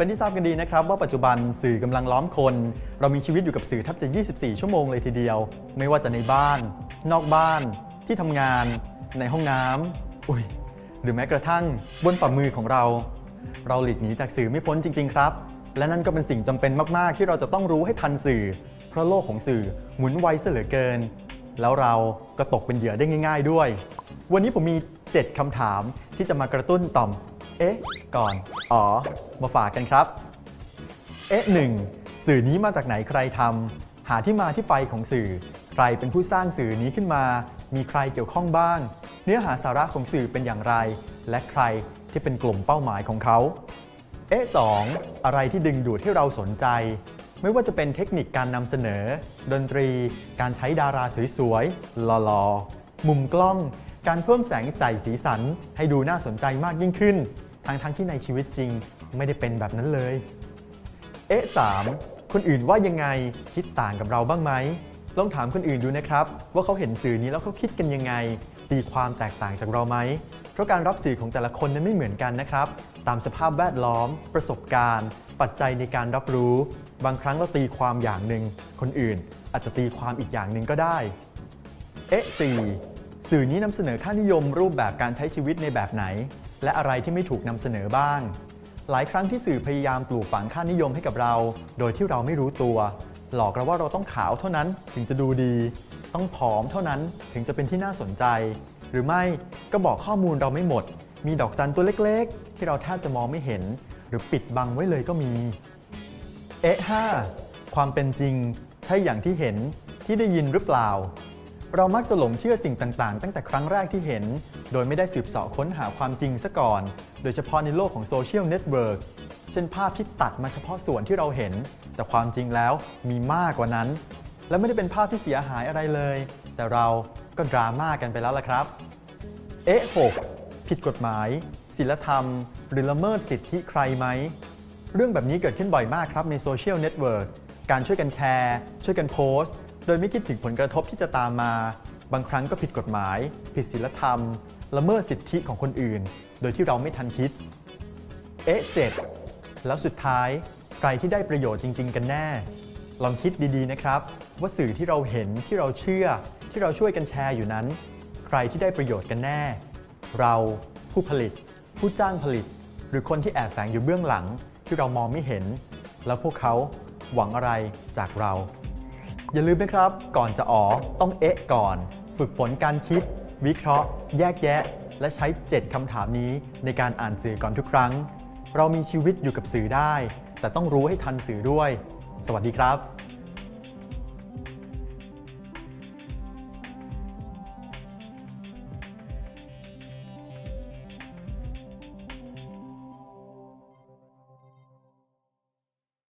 เป็นที่ทราบกันดีนะครับว่าปัจจุบันสื่อกำลังล้อมคน เรามีชีวิตอยู่กับสื่อแทบจะ 24 ชั่วโมงเลยทีเดียว ไม่ว่าจะในบ้าน นอกบ้าน ที่ทำงาน ในห้องน้ำอุ้ยหรือแม้กระทั่งบนฝ่ามือของเรา เราหลีกหนีจากสื่อไม่พ้นจริง ๆ ครับ และนั่นก็เป็นสิ่งจำเป็นมากๆ ที่เราจะต้องรู้ให้ทันสื่อ เพราะโลกของสื่อหมุนไวเสเหลือเกิน แล้วเราก็ตกเป็นเหยื่อได้ง่าย ๆ ด้วย วันนี้ผมมี 7 คำถามที่จะมากระตุ้นต่อม เอ๊ะ ก่อน อ๋อ มาฝากกันครับ เอ๊ะหนึ่งสื่อนี้มาจากไหนใครทำ หาที่มาที่ไปของสื่อ ใครเป็นผู้สร้างสื่อนี้ขึ้นมา มีใครเกี่ยวข้องบ้าง เนื้อหาสาระของสื่อเป็นอย่างไร และใครที่เป็นกลุ่มเป้าหมายของเขา เอ๊ะสองอะไรที่ดึงดูดให้เราสนใจ ไม่ว่าจะเป็นเทคนิคการนำเสนอ ดนตรี การใช้ดาราสวยๆหล่อๆมุมกล้อง การเพิ่มแสงใส่สีสันให้ดูน่าสนใจมากยิ่งขึ้น ทั้งๆที่ในชีวิตจริงไม่ได้เป็นแบบนั้นเลย เอ๊ะสามคนอื่นว่ายังไงคิดต่างกับเราบ้างไหมลองถามคนอื่นดูนะครับ ว่าเขาเห็นสื่อนี้แล้วเขาคิดกันยังไง ตีความแตกต่างจากเราไหม เพราะการรับสื่อของแต่ละคนนั้นไม่เหมือนกันนะครับ ตามสภาพแวดล้อม ประสบการณ์ ปัจจัยในการรับรู้ บางครั้งเราตีความอย่างหนึ่งคนอื่นอาจจะตีความอีกอย่างหนึ่งก็ได้ เอ๊ะสี่ สื่อนี้นำเสนอค่านิยมรูปแบบการใช้ชีวิตในแบบไหน และอะไรที่ไม่ถูกนำเสนอบ้าง หลายครั้งที่สื่อพยายามปลูกฝังค่านิยมให้กับเรา โดยที่เราไม่รู้ตัว หลอกเราว่าเราต้องขาวเท่านั้นถึงจะดูดี ต้องผอมเท่านั้นถึงจะเป็นที่น่าสนใจ หรือไม่ก็บอกข้อมูลเราไม่หมด มีดอกจันตัวเล็กๆ ที่เราแทบจะมองไม่เห็น หรือปิดบังไว้เลยก็มีเอ๊ะห้าความเป็นจริง ใช่อย่างที่เห็นที่ได้ยินหรือเปล่า เรามักจะหลงเชื่อสิ่งต่าง ๆ ตั้งแต่ครั้งแรกที่เห็น โดยไม่ได้สืบเสาะค้นหาความจริงซะก่อน โดยเฉพาะในโลกของโซเชียลเน็ตเวิร์กเช่นภาพที่ตัดมาเฉพาะส่วนที่เราเห็น แต่ความจริงแล้วมีมากกว่านั้น และไม่ได้เป็นภาพที่เสียหายอะไรเลย แต่เราก็ดราม่ากันไปแล้วล่ะครับ เอ๊ะ6ผิดกฎหมายศิลธรรม หรือละเมิดสิทธิใครไหม เรื่องแบบนี้เกิดขึ้นบ่อยมากครับในโซเชียลเน็ตเวิร์กการช่วยกันแชร์ ช่วยกันโพสต์ โดยไม่คิดถึงผลกระทบที่จะตามมา บางครั้งก็ผิดกฎหมาย ผิดศีลธรรม ละเมิดสิทธิของคนอื่น โดยที่เราไม่ทันคิด เอ๊ะเจ็ดแล้วสุดท้ายใครที่ได้ประโยชน์จริง ๆ กันแน่ ลองคิดดีๆนะครับ ว่าสื่อที่เราเห็นที่เราเชื่อ ที่เราช่วยกันแชร์อยู่นั้น ใครที่ได้ประโยชน์กันแน่ เราผู้ผลิต ผู้จ้างผลิต หรือคนที่แอบแฝงอยู่เบื้องหลังที่เรามองไม่เห็น แล้วพวกเขาหวังอะไรจากเรา อย่าลืมนะครับ ก่อนจะอ๋อต้องเอ๊ะก่อน ฝึกฝนการคิด วิเคราะห์ แยกแยะ และใช้ 7 คำถามนี้ในการอ่านสื่อก่อนทุกครั้ง เรามีชีวิตอยู่กับสื่อได้ แต่ต้องรู้ให้ทันสื่อด้วย สวัสดีครับ